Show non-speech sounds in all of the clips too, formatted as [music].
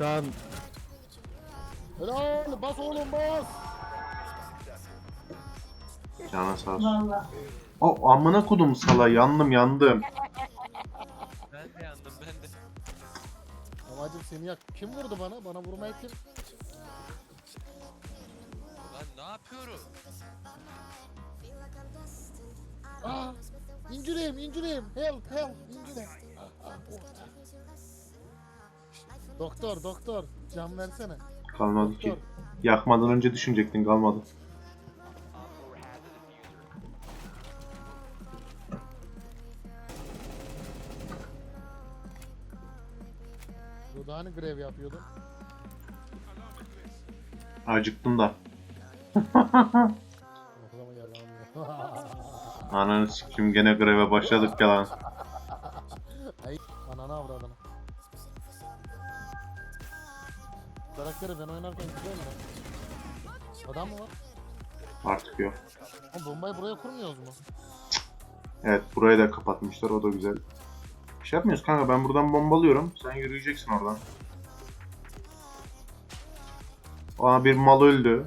Şu an Helal bas oğlum bas. Canı sağ olsun. Valla. O amına kodum sala yandım yandım. Ben de yandım ben de. Amacım seni yak. Kim vurdu bana? Bana vurmaya kim? Lan ne yapıyorum? Aa! İncireyim, incireyim. Help, help, incire. Ah, ah, oh. Doktor, doktor. Can versene. Kalmadı ki. Yakmadan önce düşünecektin kalmadı. Burada hani grev yapıyordun? Acıktım da. [laughs] Ananı sikim gene greve başladık ya lan. Ay, ananı avradını. Karakteri ben oynarken güzel mi? Adam mı var? Artık yok. Oğlum bombayı buraya kurmuyoruz mu? Evet burayı da kapatmışlar o da güzel. Bir şey yapmıyoruz kanka ben buradan bombalıyorum. Sen yürüyeceksin oradan. Aa bir mal öldü.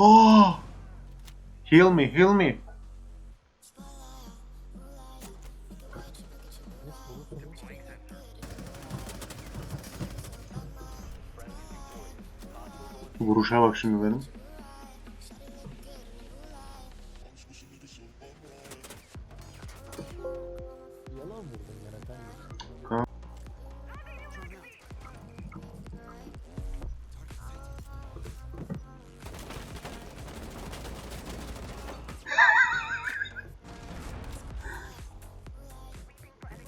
Oh! Heal me, heal me. Vuruşa bak şimdi benim. Yalan vurdun. Tamam.